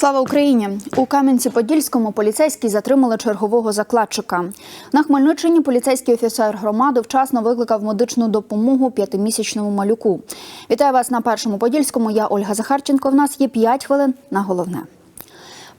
Слава Україні! У Кам'янці-Подільському поліцейські затримали чергового закладчика. На Хмельниччині поліцейський офіцер громади вчасно викликав медичну допомогу п'ятимісячному малюку. Вітаю вас на першому подільському. Я Ольга Захарченко. В нас є 5 хвилин на головне.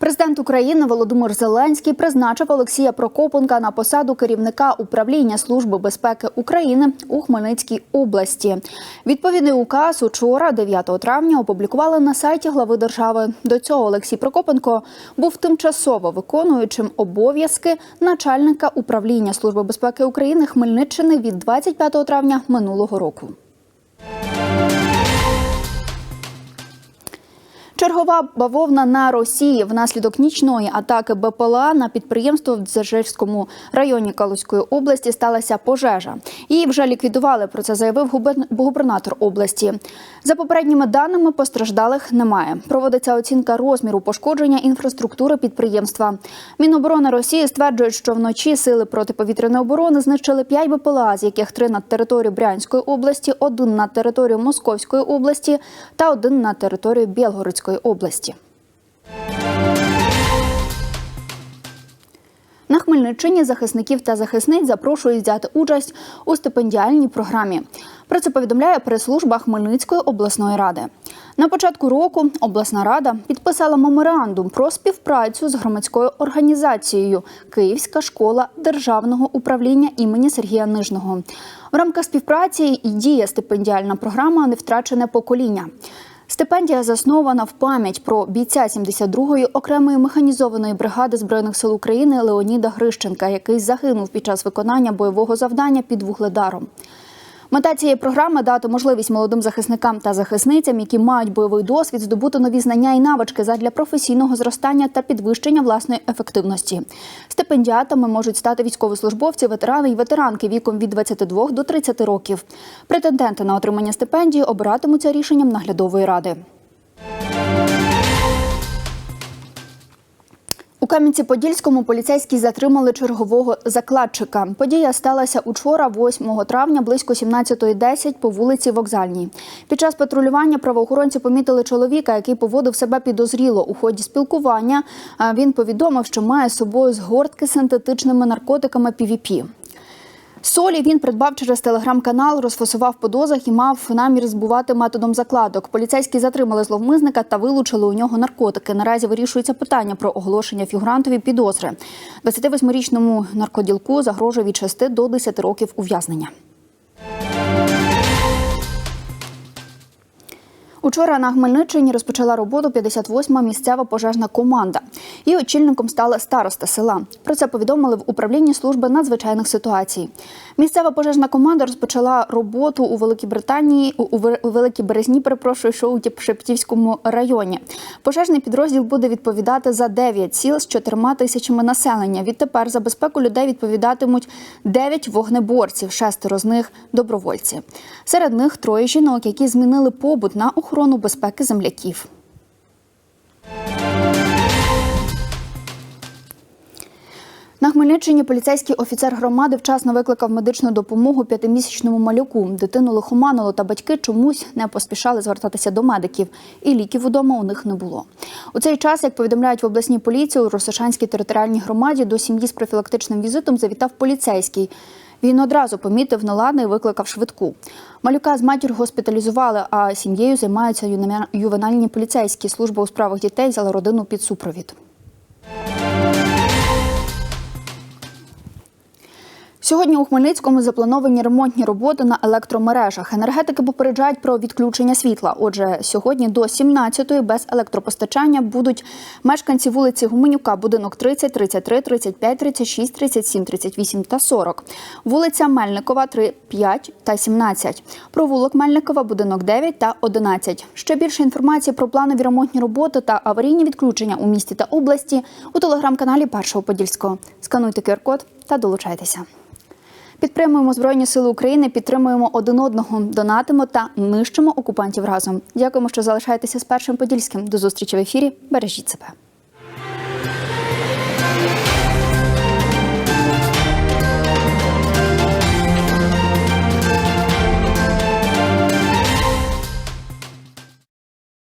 Президент України Володимир Зеленський призначив Олексія Прокопенка на посаду керівника управління Служби безпеки України у Хмельницькій області. Відповідний указ учора, 9 травня, опублікували на сайті глави держави. До цього Олексій Прокопенко був тимчасово виконуючим обов'язки начальника управління Служби безпеки України Хмельниччини від 25 травня минулого року. Чергова бавовна на Росії внаслідок нічної атаки БПЛА на підприємство в Дзержинському районі Калузької області сталася пожежа. Її вже ліквідували. Про це заявив губер- губернатор області. За попередніми даними постраждалих немає. Проводиться оцінка розміру пошкодження інфраструктури підприємства. Міноборони Росії стверджують, що вночі сили протиповітряної оборони знищили 5 БПЛА, з яких три над територією Брянської області, один над територією Московської області та один на територію Білгородської області. На Хмельниччині захисників та захисниць запрошують взяти участь у стипендіальній програмі. Про це повідомляє прес-служба Хмельницької обласної ради. На початку року обласна рада підписала меморандум про співпрацю з громадською організацією Київська школа державного управління імені Сергія Нижного. В рамках співпраці і діє стипендіальна програма Невтрачене покоління. Стипендія заснована в пам'ять про бійця 72-ї окремої механізованої бригади збройних сил України Леоніда Грищенка, який загинув під час виконання бойового завдання під Вугледаром. Мета цієї програми дати можливість молодим захисникам та захисницям, які мають бойовий досвід, здобути нові знання і навички задля професійного зростання та підвищення власної ефективності. Стипендіатами можуть стати військовослужбовці, ветерани і ветеранки віком від 22 до 30 років. Претенденти на отримання стипендії обиратимуться рішенням наглядової ради. Кам'янці-Подільському поліцейські затримали чергового закладчика. Подія сталася учора, 8 травня, близько 17.10 по вулиці Вокзальній. Під час патрулювання правоохоронці помітили чоловіка, який поводив себе підозріло. У ході спілкування він повідомив, що має з собою згортки з синтетичними наркотиками PVP. Солі він придбав через телеграм-канал, розфасував по дозах і мав намір збувати методом закладок. Поліцейські затримали зловмисника та вилучили у нього наркотики. Наразі вирішується питання про оголошення фігурантові підозри. 28-річному наркоділку загрожує від 6 до 10 років ув'язнення. Учора на Хмельниччині розпочала роботу 58-ма місцева пожежна команда. Її очільником стала староста села. Про це повідомили в управлінні служби надзвичайних ситуацій. Місцева пожежна команда розпочала роботу у Великій Британії у, у Великій Березні, перепрошую, що у Шептівському районі. Пожежний підрозділ буде відповідати за 9 сіл з 4 тисячами населення. Відтепер за безпеку людей відповідатимуть 9 вогнеборців, шестеро з них добровольці. Серед них троє жінок, які змінили побут на охорону безпеки земляків. На Хмельниччині поліцейський офіцер громади вчасно викликав медичну допомогу п'ятимісячному малюку. Дитину лихоманило та батьки чомусь не поспішали звертатися до медиків, і ліків удома у них не було. У цей час, як повідомляють в обласній поліції, у Росошанській територіальній громаді до сім'ї з профілактичним візитом завітав поліцейський. Він одразу помітив неладне і викликав швидку. Малюка з матір'ю госпіталізували, а сім'єю займаються ювенальні поліцейські. Служба у справах дітей взяла родину під супровід. Сьогодні у Хмельницькому заплановані ремонтні роботи на електромережах. Енергетики попереджають про відключення світла. Отже, сьогодні до 17-ї без електропостачання будуть мешканці вулиці Гуменюка, будинок 30, 33, 35, 36, 37, 38 та 40. Вулиця Мельникова 3, 5 та 17. Провулок Мельникова, будинок 9 та 11. Ще більше інформації про планові ремонтні роботи та аварійні відключення у місті та області у телеграм-каналі Першого Подільського. Скануйте QR-код та долучайтеся. Підтримуємо Збройні Сили України, підтримуємо один одного, донатимо та нищимо окупантів разом. Дякуємо, що залишаєтеся з першим подільським. До зустрічі в ефірі. Бережіть себе.